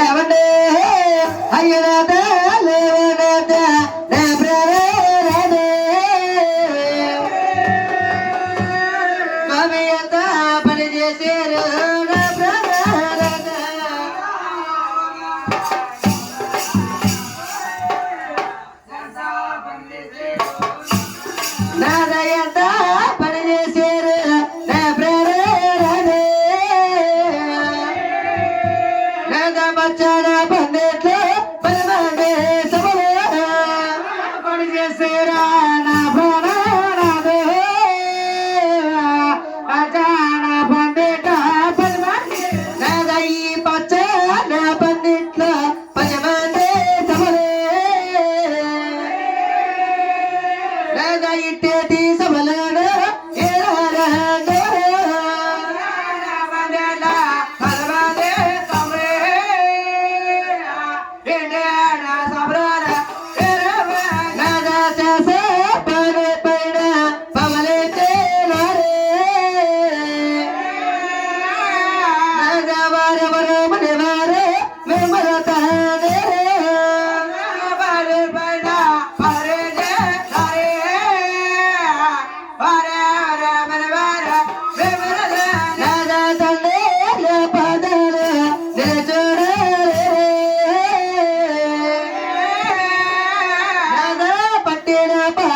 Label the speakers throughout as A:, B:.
A: ఏమండే అయ్యనాథ పట్టిన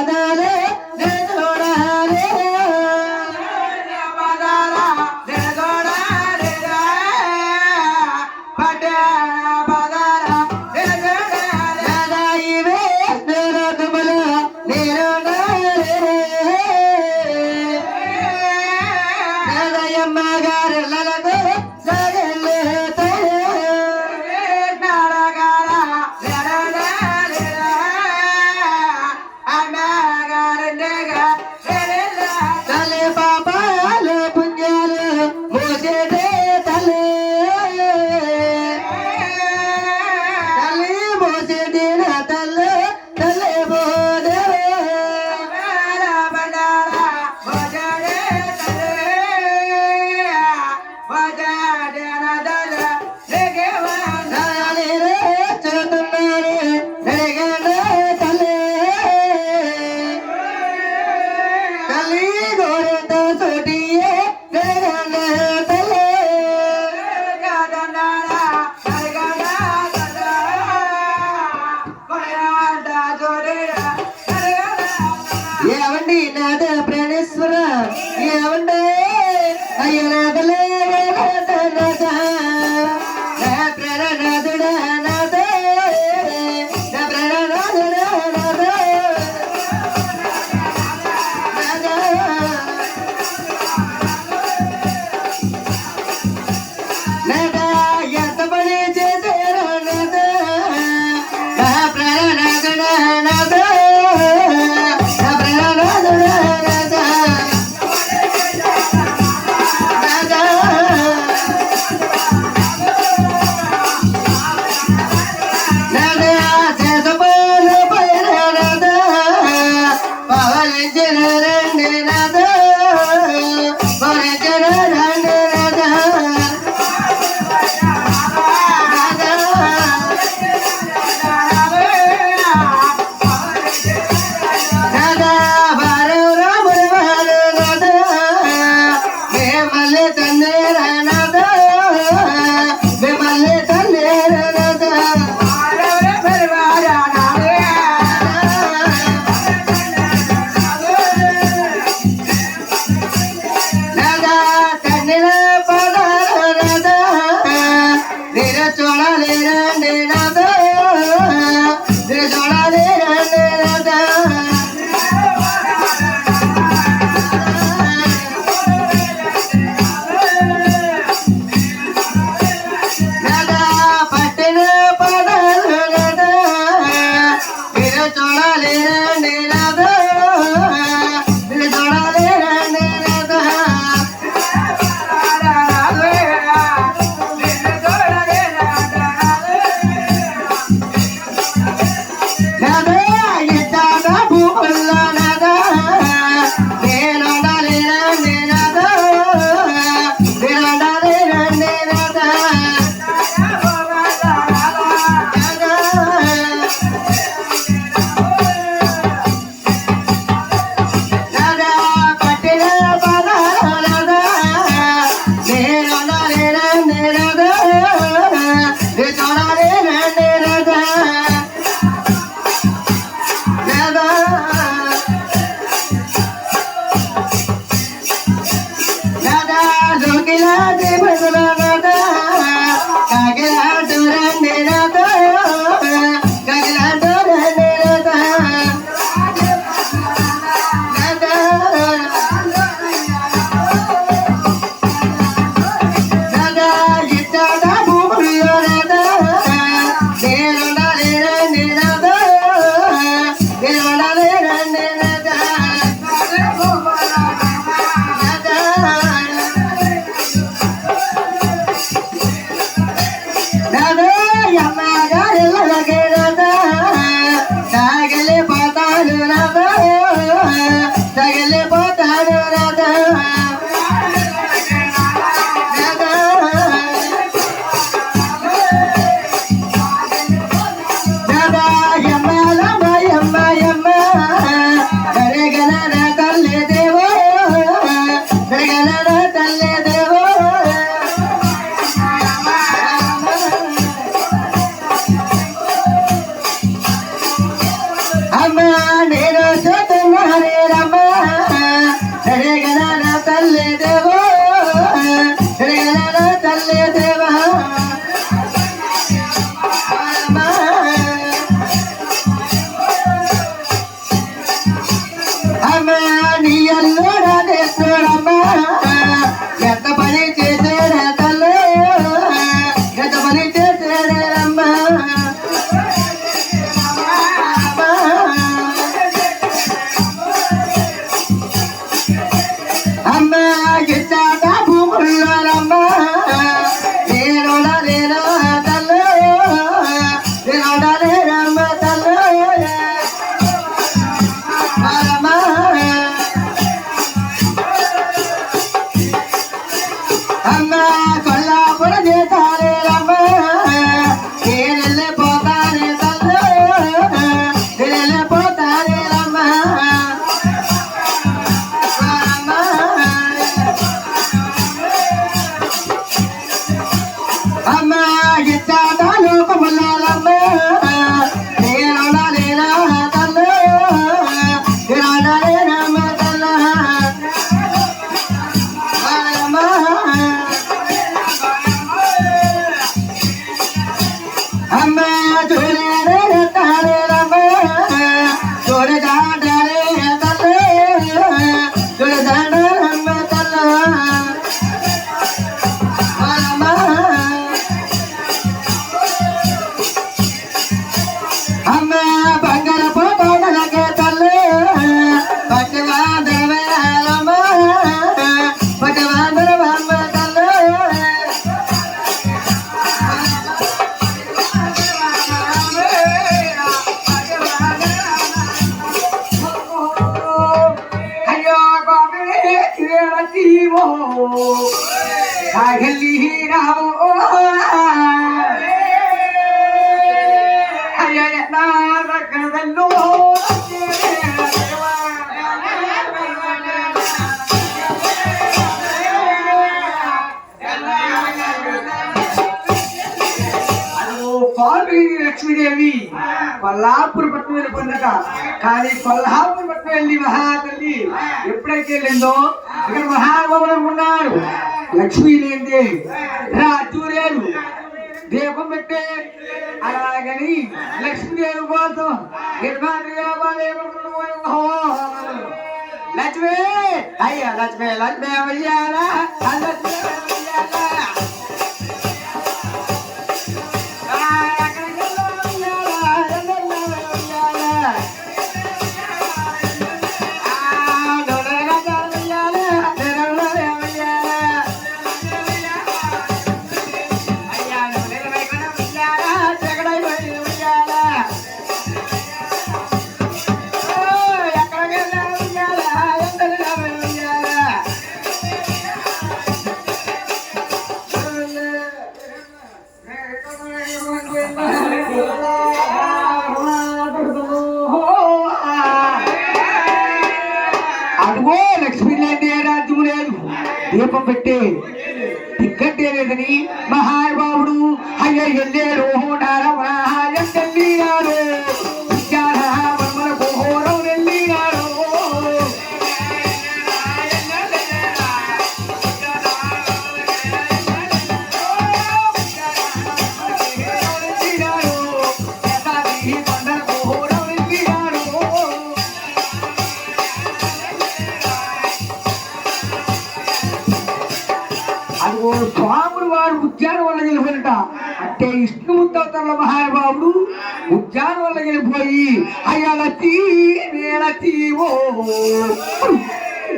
A: తల్లి തേടി তারা রে। கண்டாலே நிலவே లక్ష్మీదేవి కొల్లాపూర్ పట్టు వెళ్ళి పొందట కానీ కొల్లాపూర్ పట్టు వెళ్ళి మహాతల్లి ఎప్పుడైతే వెళ్ళిందో ఇక్కడ మహాగౌరం ఉన్నారు. లక్ష్మీ దేవి రాజు లేదు దీపం పెట్టే అలాగని లక్ష్మీదేవి కోసం లక్ష్మీ! అయ్యా లక్ష్మీ లక్ష్మీ అయ్యారా లక్ష్మీ అయ్యారా అదిగో లక్ష్మీ లేని రాజ్యం లేదు. దీపం పెట్టి టిక్కెట్ లేదని మహానుభావుడు అయ్యో
B: ఎల్లే రోహో నారమణ విష్ణుముత్తవతల మహానుభావుడు. ఉద్యానం వల్ల గెలిపోయి అయ్యా లచ్చి నే లచ్చి ఓ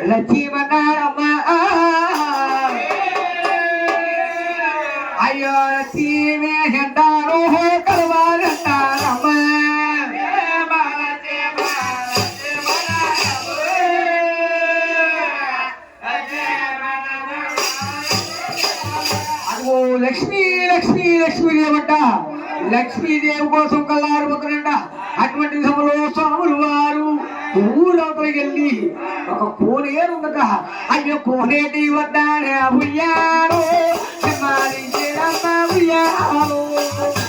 B: లచ్చిమన్నారమ్మా అయ్యో లచ్చి మే హెంటారో కలవాలంటారమ్మా. అదిగో లక్ష్మీ లక్ష్మీ లక్ష్మీ దేవట లక్ష్మీదేవి కోసం కల్లారిపోతారంట అటువంటి సమయంలో స్వాములు వారు ఊరవతలకి వెళ్ళి ఒక కోనేరు ఉందట. అయ్యో కోనేటి వద్దానే ఉయ్యారు ఉయ్యారు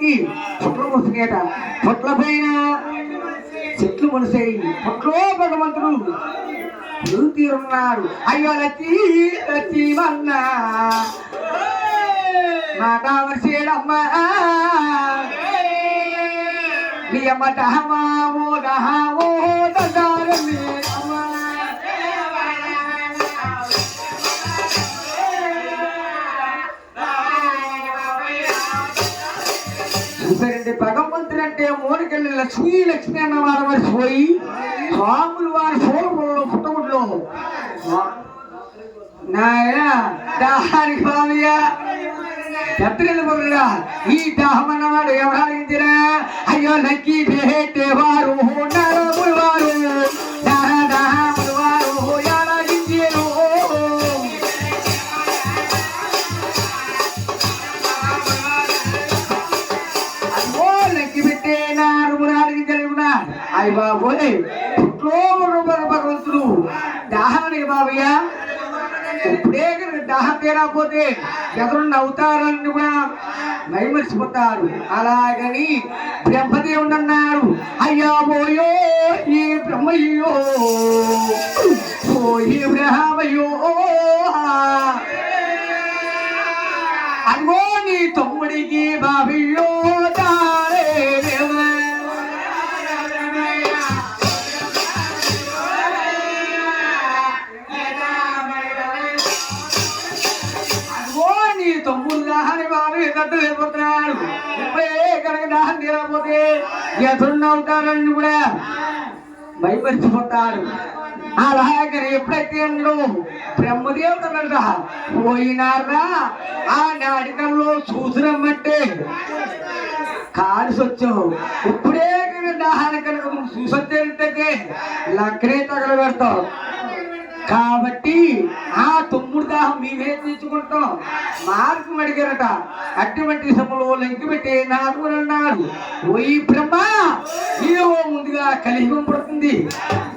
B: స్వామి వారికి పుట్ల పొట్ల పైన చెట్లు మునిసాయి పొట్లో భగవంతుడు తీరున్నాడు అయ్యో లచ్చి లచ్చి మన్న. మా కావలసేడమ్మ నీ అమ్మ దహమావో దహావో దారమ్మ అంటే మూలకెళ్ళి లక్ష్మీ లక్ష్మి అన్న వారు మర్చిపోయి స్వాములు వారి పూర్వంలో పుట్టగుడ్లో నాయన దాహానికి స్వామియ ఎత్తుకెళ్ళి పొగడా ఈ దాహం అన్నవాడు ఎవరు అడిగిందిరా అయ్యో నక్కి వారు నరములు వారు దాహ దాహములు లేకపోతే ఎదురు నవ్వుతారని కూడా మైమర్చిపోతారు. అలాగని బ్రహ్మదేవుడు అన్నారు అయ్యా పోయో ఈ బ్రహ్మయ్యో పోయి బ్రహ్మయ్యో ఎదురున్నవుతారని కూడా భయపరిచిపోతారు అలాగే ఎప్పుడైతే బ్రహ్మదేవుడు పోయినారా? ఆ నాటకంలో చూసినమ్మంటే కాల్సి వచ్చావు ఇప్పుడే కనుక దాహాన్ని కనుక నువ్వు చూసొచ్చేటైతే లక్కనే తగల కాబట్టి ఆ తొమ్ముడు దాహం మేమేం తెచ్చుకుంటాం మార్గం అడిగారట. అటువంటి సమలో లెంకి పెట్టి నాకు అన్నారు. ఓయి బ్రహ్మ నీవు ముందుగా కలియుగం పుడుతుంది.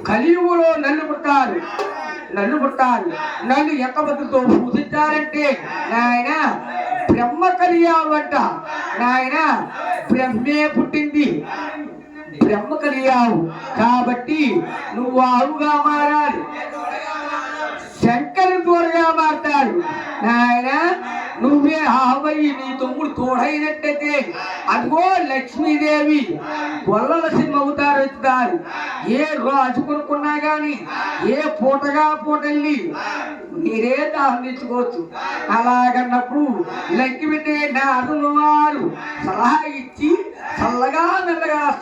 B: కలియుగంలో నన్ను పుడతారు. నన్ను పుడతారు. నన్ను ఎంత బతులతో పూజించారంటే నాయన బ్రహ్మ కలియావంట నాయన బ్రహ్మే పుట్టింది. బ్రహ్మ కలియావు. కాబట్టి నువ్వు ఆవుగా మారాలి. మాట్లాడు నాయన నువ్వే ఆవయ్యి నీ తమ్ముడు తోడైనట్టయితే అదిగో లక్ష్మీదేవి గొల్లల సింహవుతారు ఎత్తుతారు. ఏ రాజు కొనుక్కున్నా గాని ఏ పూటగా పూటెళ్ళి మీరే దాహం అలాగన్నప్పుడు లెక్కి పెట్టే నాదులు వారు సలహా ఇచ్చి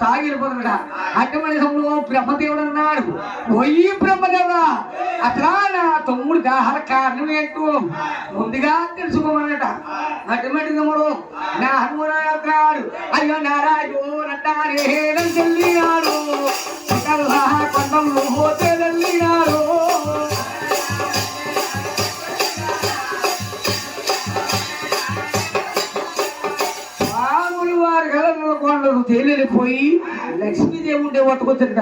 B: మెల్లగా అటువంటి సమయంలో బ్రహ్మదేవుడు అన్నాడు. పోయి బ్రహ్మదేవుడా అసలు నా తమ్ముడు దాహాల కారణం ఏంటో ముందుగా తెలుసుకోమన్నట. అటువంటి తమ్ముడు నా హనుమరాడు అయ్యో నారాయణ నట్టారే చెల్లినాడు. కొండంలో పోతే వెళ్ళినాడు. తేలిపోయి లక్ష్మీదేవి ఉండే పట్టుకొచ్చింట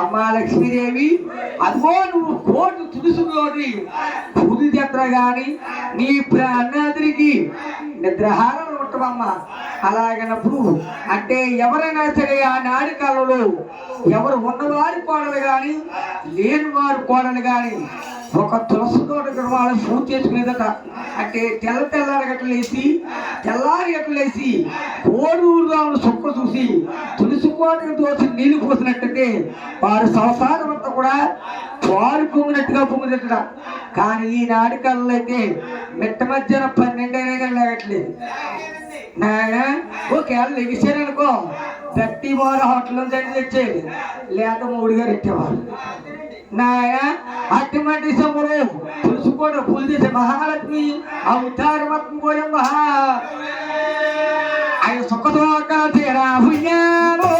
B: అమ్మా లక్ష్మీదేవి అదిగో నువ్వు కోటు తుడుసులోని పూజ చేత్ర గాని నీ ప్రాణాదిరికి నిద్రహారం ఉంటమమ్మా అలాగనప్పుడు అంటే ఎవరైనా సరే ఆ నాడి కాలంలో ఎవరు ఉన్నవారి కోడలు కానీ లేని వారి కోడలు కానీ ఒక తులసి తోట వాళ్ళు పూజ చేసుకునేదట అంటే తెల్ల తెల్లారి గట్లేసి తెల్లారి గట్లేసి కోడూరులో సుక్క చూసి తులసి కోటకు తోచి నీళ్ళు పోసినట్టయితే వారు సంసారం అంతా కూడా పాలు పొంగినట్టుగా పొంగుదట కానీ ఈ కళ్ళు అయితే మిట్ట మధ్యన పన్నెండైనా కానీ లేగట్లేదు నాయన ఒకవేళ లెగిసారనుకో గట్టి వారు హోటల్ తెచ్చేది లేక మూడు గారు ఎట్టేవారు? నాయ అటువంటి సముడు తులుసుకోవడం పూజ చేసే మహాలక్ష్మి అవతారమత్మ పోయం మహా. ఆయన సుఖతో తీరా పుణ్యాలో.